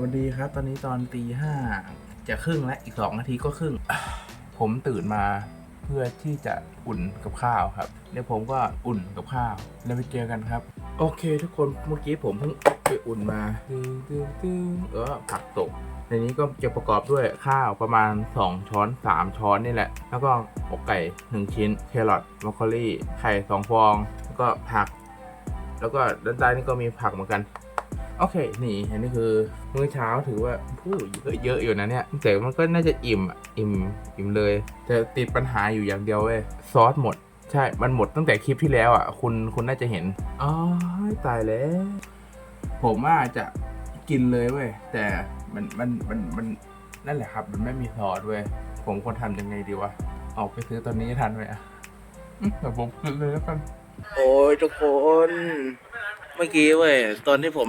วัสดีครับ ตอนนี้ตอนตีห้าจะครึ่งและอีกสองนาทีก็ครึ่ง ผมตื่นมาเพื่อที่จะอุ่นกับข้าวครับเดี๋ยวผมก็อุ่นกับข้าว แล้วไปเจอกันครับ โอเค ทุกคนเมื่อกี้ผมเพิ่งไปอุ่นมาตึ้งตึ้งตึ้งเออผักตกในนี้ก็จะประกอบด้วยข้าวประมาณ 2 ช้อน 3 ช้อนนี่แหละ แล้วก็อกไก่ 1 ชิ้น แครอทบรอกโคลี่ ไข่ 2 ฟอง แล้วก็ผัก แล้วก็ด้านใต้นี่ก็มีผักเหมือนกัน โอเค นี่อันนี้คือมื้อเช้าถือว่าผู้เยอะเยอะอยู่นะเนี่ยแต่มันก็น่าจะอิ่มอิ่มอิ่มเลย แต่ติดปัญหาอยู่อย่างเดียวเว้ยซอสหมด ใช่ มันหมดตั้งแต่คลิปที่แล้วอะ คุณคุณน่าจะเห็นอ๋อตายแล้ว ผมว่าจะกินเลยเว้ยแต่มันมันมันมันนั่นแหละครับ มันไม่มีซอสเว้ยผมควรทำยังไงดีวะออกไปซื้อตอนนี้ทันไหมอะอืมแต่ผมกินเลยแล้วกันโอ้ยทุกคน เมื่อกี้เว้ยตอนที่ผม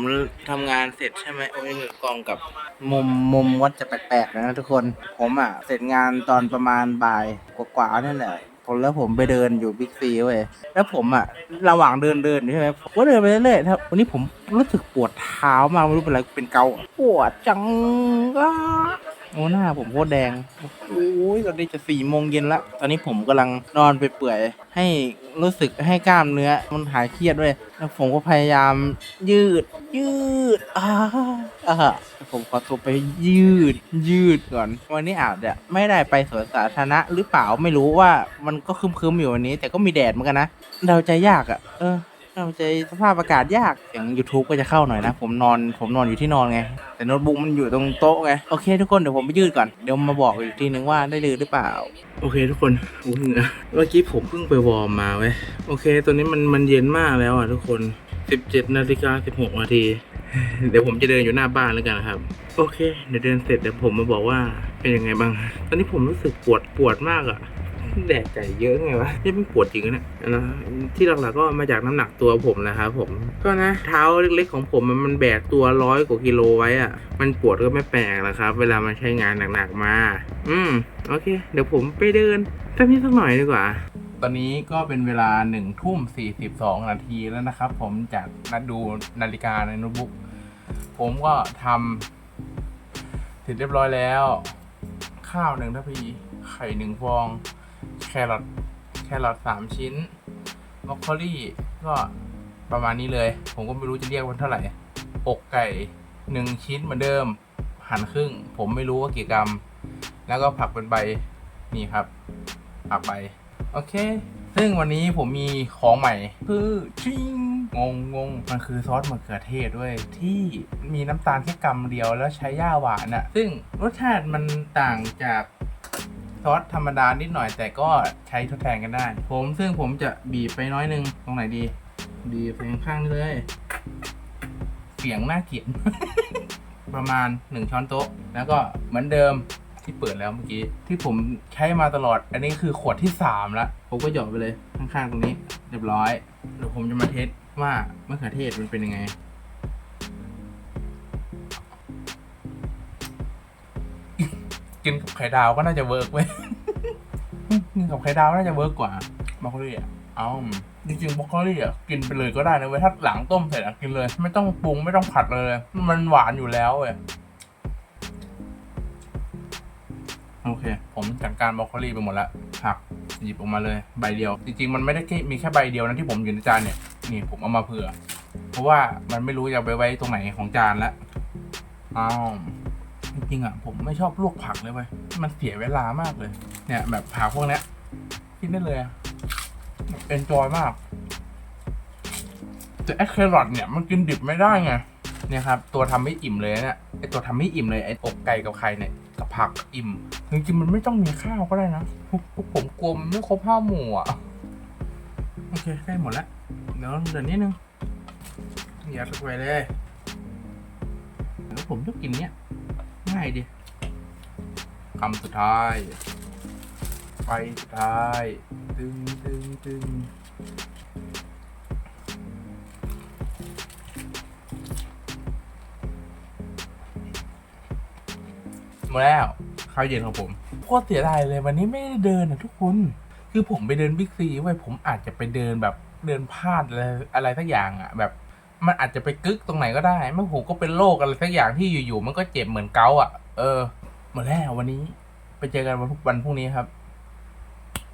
ทำงานเสร็จใช่ไหมโอ้ยเงือกองกับมุมมุมวัดจะแปลกๆนะทุกคน ผมอะ เสร็จงานตอนประมาณบ่ายกว่าๆนั่นแหละผมแล้วผมไปเดินอยู่บิ๊กซีเว้ยแล้วผมอะระหว่างเดินเดินใช่ไหมผมก็เดินไปเรื่อยๆครับวันนี้ผมรู้สึกปวดเท้ามากไม่รู้เป็นอะไรเป็นเกาปวดจังอะ โอ้หน้าผมโคตรแดง โอ้ยตอนนี้จะสี่โมงเย็นละ ตอนนี้ผมกำลังนอนไปเปื่อยๆให้รู้สึกให้กล้ามเนื้อ มันหายเครียดด้วย แล้วผมก็พยายามยืด ยืดอ่าอ่าผมขอตัวไปยืด ยืดก่อน วันนี้อาจจะไม่ได้ไปสวนสาธารณะหรือเปล่าไม่รู้ว่ามันก็ครึมๆอยู่วันนี้ แต่ก็มีแดดเหมือนกันนะเดาใจยากอะ่ะ เออ เดาใจสภาพอากาศยากอย่าง YouTube ก็จะเข้าหน่อยนะ ผมนอนผมนอนอยู่ที่นอนไง แต่โน้ตบุ๊กมันอยู่ตรงโต๊ะไง โอเคทุกคนเดี๋ยวผมไปยืดก่อน เดี๋ยวมาบอกอีกทีนึงว่าได้ยืดหรือเปล่า โอเคทุกคนโอ้โหเหงื่อเมื่อกี้ผมเพิ่งไปวอร์มมาเว้ยโอเค ตัวนี้มันมันเย็นมากแล้วอะทุกคน 17นาฬิกา16นาทีเดี๋ยวผมจะเดินอยู่หน้าบ้านแล้วกันครับ โอเค เดี๋ยวเดินเสร็จเดี๋ยวผมมาบอกว่าเป็นยังไงบ้าง ตอนนี้ผมรู้สึกปวดปวดมากอะ แดดใจเยอะไงวะนี่มันปวดจริงนะเนี่ยนะที่หลักๆก็มาจากน้ำหนักตัวผมนะครับผมก็นะเท้าเล็กๆของผมมันมันแบกตัวร้อยกว่ากิโลไว้อะมันปวดก็ไม่แปลกหรอกครับ เวลามันใช้งานหนักๆมา อืมโอเค เดี๋ยวผมไปเดินสักนิดสักหน่อยดีกว่าตอนนี้ก็เป็นเวลาหนึ่งทุ่มสี่สิบสองนาทีแล้วนะครับ ผมจากนัดดูนาฬิกาในโน้ตบุ๊กผมก็ทำเสร็จเรียบร้อยแล้ว ข้าวหนึ่งทัพพีไข่หนึ่งฟอง แครอทแครอทสามชิ้นบรอกโคลี่ก็ประมาณนี้เลย ผมก็ไม่รู้จะเรียกมันเท่าไหร่อกไก่หนึ่งชิ้นเหมือนเดิมหั่นครึ่ง ผมไม่รู้ว่ากี่กรัม แล้วก็ผักเป็นใบนี่ครับ ผักใบ โอเค ซึ่งวันนี้ผมมีของใหม่ คือชิงงงงงมันคือซอสมะเขือเทศด้วย ที่มีน้ำตาลแค่กำเดียวแล้วใช้ย่าหวานอะซึ่งรสชาติมันต่างจาก ซอสธรรมดานิดหน่อยแต่ก็ใช้ทดแทนกันได้ ผมซึ่งผมจะบีบไปน้อยนึง ตรงไหนดี บีบไปข้างๆเลย เสียงน่าเกลียดประมาณ 1 ช้อนโต๊ะ แล้วก็เหมือนเดิมที่เปิดแล้วเมื่อกี้ ที่ผมใช้มาตลอด อันนี้คือขวดที่3ล้วผมก็หยอดไปเลยข้างๆตรงนี้ เรียบร้อยเดี๋ยวผมจะมาเทสว่ามะเขือเทศมันเป็นยังไง กินกับไข่ดาวก็น่าจะเวิร์กเว้ยกินกับไข่ดาวน่าจะเวิร์กกว่าบรอกโคลีอะเอ้าจริงๆบรอกโคลีอะกินไปเลยก็ได้นะเว้ยถ้าหลังต้มเสร็จอะกินเลย ไม่ต้องปรุงไม่ต้องผัดเลย มันหวานอยู่แล้วเว้ยโอเค ผมจัดการบรอกโคลีไปหมดล้วผักหยิบออกมาเลยใบเดียว จริงๆ มันไม่ได้แค่มีแค่ใบเดียวนะที่ผมอยู่ในจานเนี่ยนี่ผมเอามาเผื่อ เพราะว่ามันไม่รู้จะไปไว้ตรงไหนของจานล้วอ้าว จริงๆอะผมไม่ชอบลวกผักเลยเว้ยมันเสียเวลามากเลย เนี่ย แบบผักพวกเนี้ยกินได้เลยเอนจอยมาก แต่ไอ้แครอทเนี่ยมันกินดิบไม่ได้ไงเนี่ยครับ ตัวทำไม่อิ่มเลยเนี่ยไอตัวทำไม่อิ่มเลยไออกไก่กับไข่เนี่ยกับผักอิ่มจริงๆมันไม่ต้องมีข้าวก็ได้นะผมกลัวมันไม่ครบห้าหมู่อะโอเคได้หมดแล้วเดี๋ยวเดี๋ยวนิดนึงยัดลงไปเลยแล้วผมชอบกินเนี้ย ง่ายดิคำสุดท้าย ไปสุดท้าย ตึงตึงตึงหมดแล้วข้าวเย็นของผมโคตรเสียดายเลยวันนี้ไม่ได้เดินนะทุกคน คือผมไปเดินบิ๊กซีไว้ผมอาจจะไปเดินแบบเดินพลาดอะไรอะไรสักอย่างอะแบบ มันอาจจะไปกึกตรงไหนก็ได้ไม่หูก็เป็นโรคอะไรสักอย่างที่อยู่ๆมันก็เจ็บเหมือนเกาอะ เออหมดแล้ววันนี้ ไปเจอกันวันพรุ่งนี้ครับ